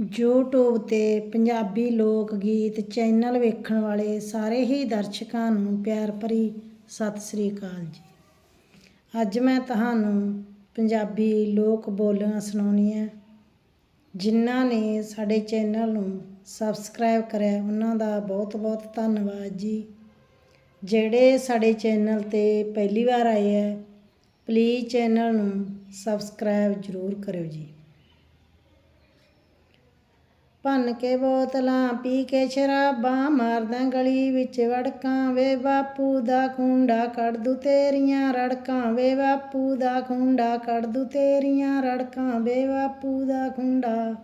YouTube ਤੇ ਪੰਜਾਬੀ ਲੋਕ ਗੀਤ ਚੈਨਲ ਵੇਖਣ ਵਾਲੇ ਸਾਰੇ ਹੀ ਦਰਸ਼ਕਾਂ ਨੂੰ ਪਿਆਰ ਭਰੀ ਸਤਿ ਸ੍ਰੀ ਅਕਾਲ ਜੀ। ਅੱਜ ਮੈਂ ਤੁਹਾਨੂੰ ਪੰਜਾਬੀ ਲੋਕ ਬੋਲੀਆਂ ਸੁਣਾਉਣੀਆਂ। ਜਿਨ੍ਹਾਂ ਨੇ ਸਾਡੇ ਚੈਨਲ ਨੂੰ ਸਬਸਕ੍ਰਾਈਬ ਕਰਿਆ, ਉਹਨਾਂ ਦਾ ਬਹੁਤ ਬਹੁਤ ਧੰਨਵਾਦ ਜੀ। ਜਿਹੜੇ ਸਾਡੇ ਚੈਨਲ ਤੇ ਪਹਿਲੀ ਵਾਰ ਆਏ ਹੈ ਪਲੀਜ਼ ਚੈਨਲ ਨੂੰ ਸਬਸਕ੍ਰਾਈਬ ਜ਼ਰੂਰ ਕਰਿਓ ਜੀ। ਭੰਨ ਕੇ ਬੋਤਲਾਂ, ਪੀ ਕੇ ਸ਼ਰਾਬਾਂ, ਮਾਰਦਾ ਗਲੀ ਵਿੱਚ ਵੜਕਾਂ, ਵੇ ਬਾਪੂ ਦਾ ਖੁੰਡਾ ਕੱਢ ਦੂ ਤੇਰੀਆਂ ਰੜਕਾਂ, ਵੇ ਬਾਪੂ ਦਾ ਖੁੰਡਾ ਕੱਢ ਦੂ ਤੇਰੀਆਂ ਰੜਕਾਂ, ਵੇ ਬਾਪੂ ਦਾ ਖੁੰਡਾ।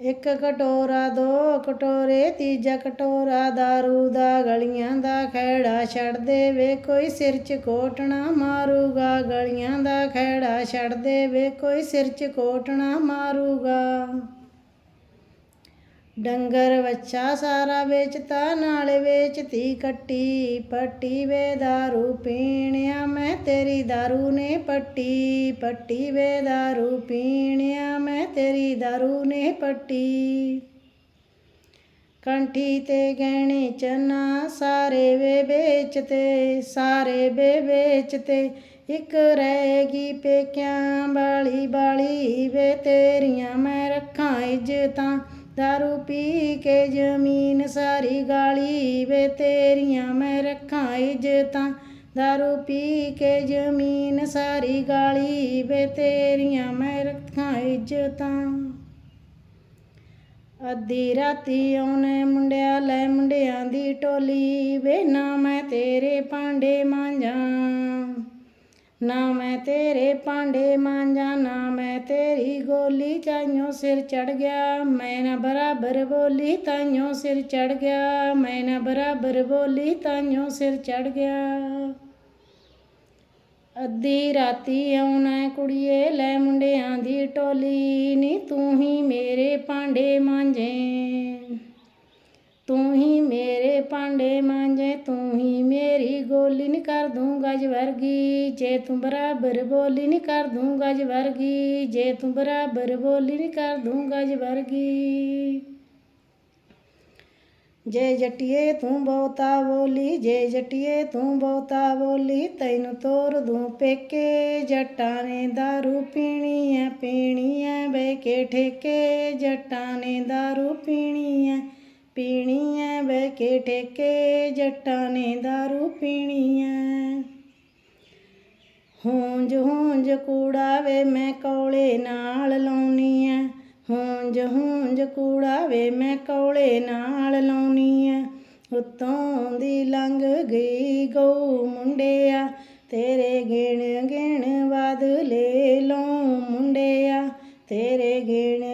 ਇੱਕ ਕਟੋਰਾ, ਦੋ ਕਟੋਰੇ, ਤੀਜਾ ਕਟੋਰਾ दारू ਦਾ ਗਲੀਆਂ ਦਾ ਖੈੜਾ ਛੱਡ ਦੇ ਵੇ ਕੋਈ ਸਿਰ 'ਚ ਕੋਟਣਾ ਮਾਰੂਗਾ, ਗਲੀਆਂ ਦਾ ਖੈੜਾ ਛੱਡ ਦੇ ਵੇ ਕੋਈ ਸਿਰ 'ਚ ਕੋਟਣਾ ਮਾਰੂਗਾ। ਡੰਗਰ ਵੱਛਾ ਸਾਰਾ ਵੇਚਤਾ ਨਾਲੇ ਵੇਚਤੀ ਕੱਟੀ ਪੱਟੀ ਵੇ दारू ਪੀਣਿਆ ਮੈਂ ਤੇਰੀ दारू ਨੇ ਪੱਟੀ ਪੱਟੀ ਵੇ दारू ਪੀਣਿਆ ਮੈਂ ਤੇਰੀ दारू ਨੇ ਪੱਟੀ ਕੰਠੀ ਤੇ ਗਹਿਣੇ ਚਨਾ ਸਾਰੇ ਵੇ ਵੇਚਤੇ ਸਾਰੇ ਵੇ ਵੇਚਤੇ ਇੱਕ ਰਹੇਗੀ ਪੇਕਿਆਂ ਵਾਲੀ ਬਾਲੀ ਵੇ ਤੇਰੀਆਂ ਮੈਂ ਰੱਖਾਂ ਇੱਜ਼ਤਾਂ ਦਾਰੂ ਪੀ ਕੇ ਜ਼ਮੀਨ ਸਾਰੀ ਗਾਲੀ ਵੇ ਤੇਰੀਆਂ ਮੈਂ ਰੱਖਾਂ ਇੱਜ਼ਤਾਂ ਦਾਰੂ ਪੀ ਕੇ ਜ਼ਮੀਨ ਸਾਰੀ ਗਾਲੀ ਵੇ ਤੇਰੀਆਂ ਮੈਂ ਰੱਖਾਂ ਇੱਜ਼ਤਾਂ ਅੱਧੀ ਰਾਤੀ ਆਉਣੇ ਮੁੰਡਿਆ ਲੈ ਮੁੰਡਿਆਂ ਦੀ ਟੋਲੀ ਵੇ ਨਾ ਮੈਂ ਤੇਰੇ ਭਾਂਡੇ ਮਾਂਜਾਂ ਨਾ ਮੈਂ ਤੇਰੇ ਭਾਂਡੇ ਮਾਂਜਾ, ਨਾ ਮੈਂ ਤੇਰੀ ਗੋਲੀ ਚਾਈਓ ਸਿਰ ਚੜ ਗਿਆ। ਮੈਂ ਨਾ ਬਰਾਬਰ ਬੋਲੀ ਤਾਈਓ ਸਿਰ ਚੜ ਗਿਆ। ਮੈਂ ਨਾ ਬਰਾਬਰ ਬੋਲੀ ਤਾਈਓ ਸਿਰ ਚੜ ਗਿਆ। ਅੱਧੀ ਰਾਤੀ ਆਉਣਾ ਕੁੜੀਏ, ਲੈ ਮੁੰਡਿਆਂ ਦੀ ਟੋਲੀ। ਨੀ ਤੂੰ ਹੀ ਮੇਰੇ ਭਾਂਡੇ ਮਾਂਜੇ। ਤੂੰ ਹੀ ਮੇਰੇ ਭਾਂਡੇ ਮਾਂਜੇ, ਤੂੰ ਹੀ ਗੋਲੀ ਨੀ ਕਰ ਦੂੰ ਗਜ ਵਰਗੀ ਜੇ ਤੂੰ ਬਰਾਬਰ ਬੋਲੀ ਨੀ ਕਰ ਦੂੰ ਗਜ ਵਰਗੀ ਜੇ ਤੂੰ ਬਰਾਬਰ ਬੋਲੀ ਨੀ ਕਰ ਦੂੰ ਗਜ ਵਰਗੀ ਜੇ ਜਟੀਏ ਤੂੰ ਬਹੁਤਾ ਬੋਲੀ ਜੇ ਜਟੀਏ ਤੂੰ ਬਹੁਤਾ ਬੋਲੀ ਤੈਨੂੰ ਤੋਰ ਦੂੰ ਪੇਕੇ ਜੱਟਾਂ ਨੇ दारू ਪੀਣੀ ਐ ਪੀਣੀ ਐ ਬੈ ਕੇ ਠੇਕੇ ਜੱਟਾਂ ਨੇ दारू ਪੀਣੀ ਐ ਪੀਣੀ ਐ ਬੈ ਕੇ ਠੇਕੇ, ਜੱਟਾਂ ਨੇ दारू ਪੀਣੀ ਐ ਹੁੰਜ ਹੂੰਜ ਕੂੜਾ ਵੇ ਮੈਂ ਕੌਲੇ ਨਾਲ ਲਾਉਣੀ ਐ ਹੂੰਜ਼ ਹੂੰਜ ਕੂੜਾ ਵੇ ਮੈਂ ਕੌਲੇ ਨਾਲ ਲਾਉਣੀ ਐ ਉਤੋਂ ਦੀ ਲੰਘ ਗਈ ਗਊ ਮੁੰਡਿਆ, ਤੇਰੇ ਗਿਣ ਗਿਣ ਬਦਲੇ ਲਉ ਮੁੰਡਿਆ। ਤੇਰੇ ਗਿਣ